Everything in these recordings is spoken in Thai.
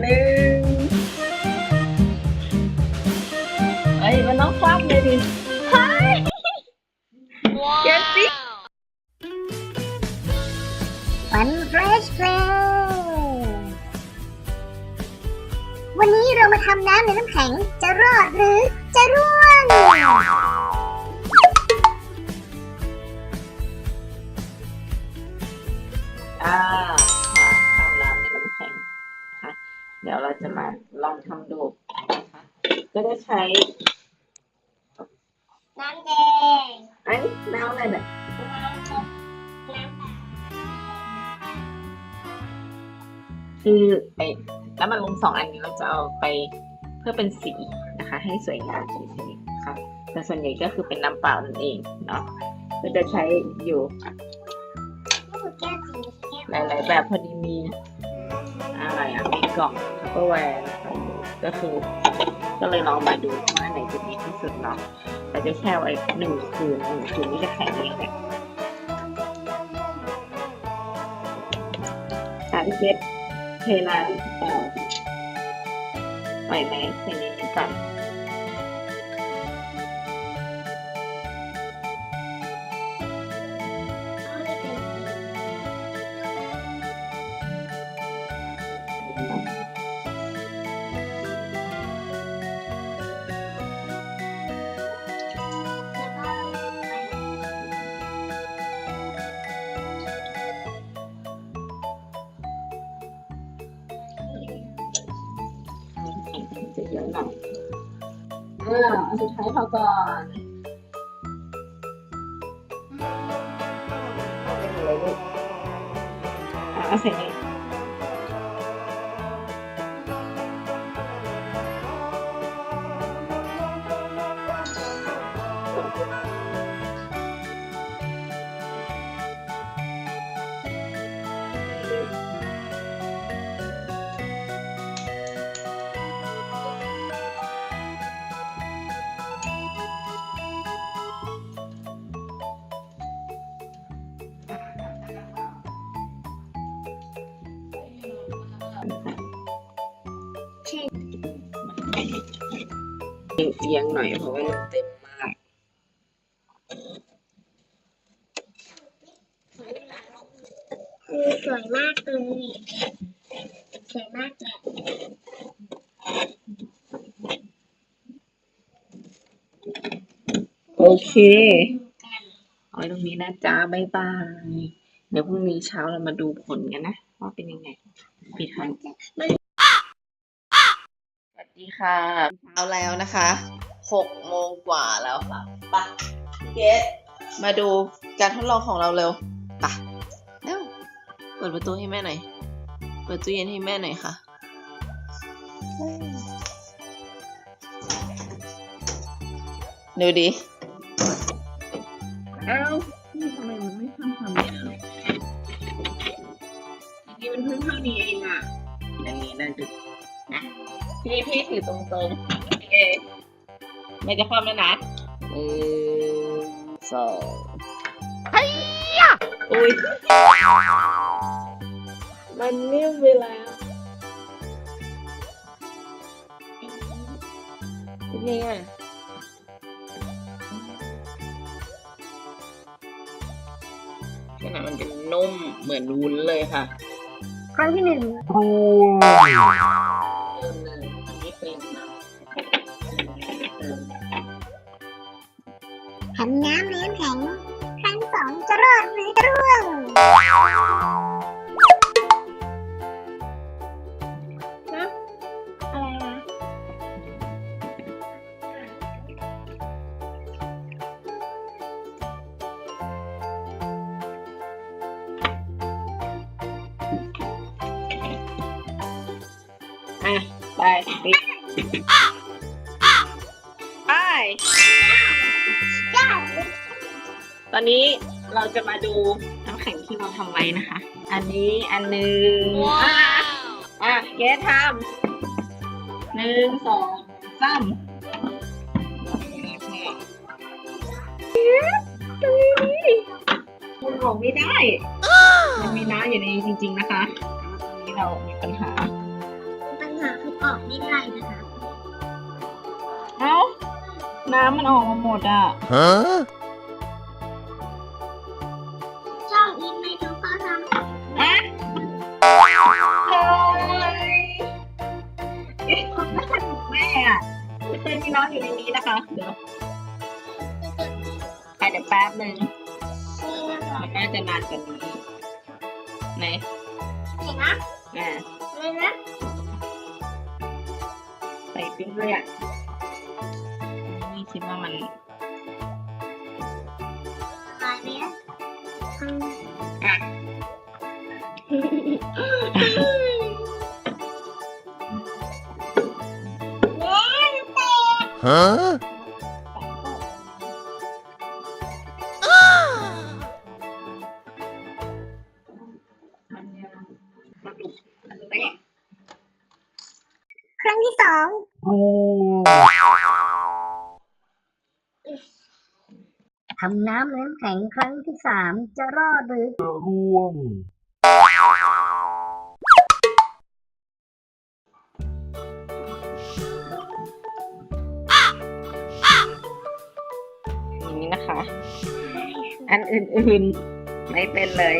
หนึ่งเอ้ยมันต้องคว่ำเลยดิเฮ้ยเก็บสิวันเฟรชเพลวันนี้เรามาทำน้ำในน้ำแข็ง จะรอดหรือจะร่วง ดี๋ยวเราจะมาลองทำดูนะคะ ก็จะใช้ น้ำแดงไอ้น้ำอะไรเนี่ยคือไอ้น้ำมันลมสองอันนี้เราจะเอาไปเพื่อเป็นสีนะคะ ให้สวยงามเฉยๆนะคะแต่ส่วนใหญ่ก็คือเป็นน้ำเปล่านั่นเองเนาะก็จะใช้อยู่หลายๆแบบพอดีมีอะไรอะมีกล่อง แล้วก็แวร์นะคะก็คือ ก็เลยลองมาดูว่าอันไหนจะดีที่สุดเนาะแต่จะแช่ไว้หนึ่งคืนหนึ่งคืนนี่จะแข็งเองแหละสารเช็ดเทน้ำเอ่อไหวไหมใส่นิดก่อน จะเยอะหน่อยอ่าอันสุดท้ายพอก่อนเป็นอะไรลูกอะเอาใส่ เอียงหน่อยเพราะว่ามันเต็มมาก คือสวยมากเลยสวยมากเลยโอเคเอาไว้ตรงนี้นะจ๊ะบ๊ายบาย เดี๋ยวพรุ่งนี้เช้าเรามาดูผลกันนะ ว่าเป็นยังไงปิดท้ายสวัสดี ค่ะเช้าแล้วนะคะหกโมงกว่าแล้วค่ะไปะเกดมาดูการทดลองของเราเร็วไปะเร็วเปิดประตูให้แม่หน่อย เปิดตู้เย็นให้แม่หน่อยค่ะ ดูดิเอ้านี่ทำไมมันไม่ทำทำเนี่ยนี่มันเพิ่งเท่านี้เองอะอันนี้น่าดึกนะ พี่พี่ถือตรงๆ โอเคไม่จะความแล้วนะหนึ่งสองเฮ้ยอุ้ย มันนิ่มไปแล้วเป็นไงอะขนาดมันจะนุ่มเหมือนวุ้นเลยค่ะ ครั้งที่หนึ่งโทำน้ำในน้ำแข็ง ครั้งสองจะรอดหรือจะร่วง นะอะไรนะอะ ไปปิดไปจ้า ตอนนี้เราจะมาดูน้ำแข็งที่เราทำไว้นะคะ อันนี้อันหนึ่งอะอะเกสทำหนึ่งสองสามมันออกไม่ได้ มันมีน้ำอยู่ในนี้จริง ๆ นะคะตอนนี้เรามีปัญหา ปัญหาคืออกไม่ได้นะคะ น้ำมันออกมาหมดอะ Huh? ช่องอินไม่ดูก็ทำแม่อะไม่เคยมีน้องอยู่ในนี้นะคะ เดี๋ยวไปเดี๋ยวแป๊บหนึ่งมันน่าจะนานกว่านี้ไหนเห็นนะอ่าเลยนะ ใส่ปิ้งด้วยอะนี่ คิดว่ามันลายเนี้ยอะ Huh? มัน ทำน้ำน้ำแข็งครั้งที่สามจะรอดหรืออย่างนี้นะคะ อันอื่นๆ ไม่เป็นเลย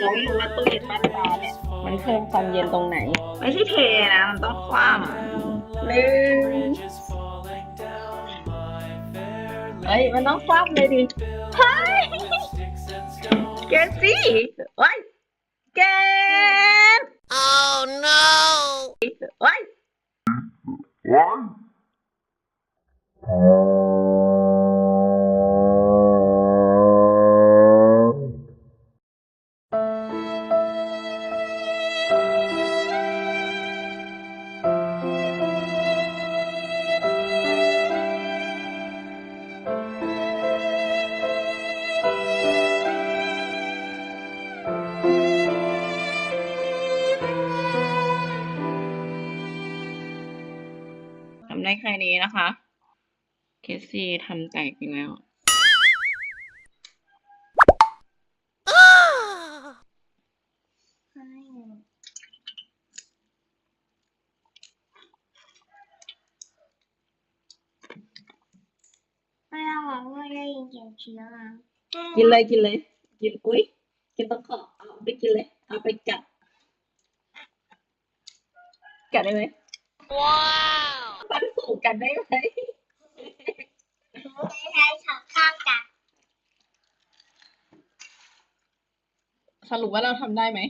เราไม่รู้ว่าตู้เย็นบ้านเราเนี่ย มันเพิ่มความเย็นตรงไหน ไม่ใช่เทนะ มันต้องคว่ำหนึ่ง เอ้ยมันต้องคว่ำเลยดิเฮ้ยเกดซี่เฮ้ยเกด Oh no! เฮ้ยท แค่นี้นะคะ เคสซี่ทำแตกอีกแล้ว ไม่เอาหวังว่าได้ยินเสียงเชื้อมากินเลยกินเลย กินอุ้ยกินต้องขอเอาไปกินเลย เอาไปกัดกัดได้ไหม Wow! ฟันผูกกัดได้ไหมใช้สองข้างกัน สรุปว่าเราทำได้ไหม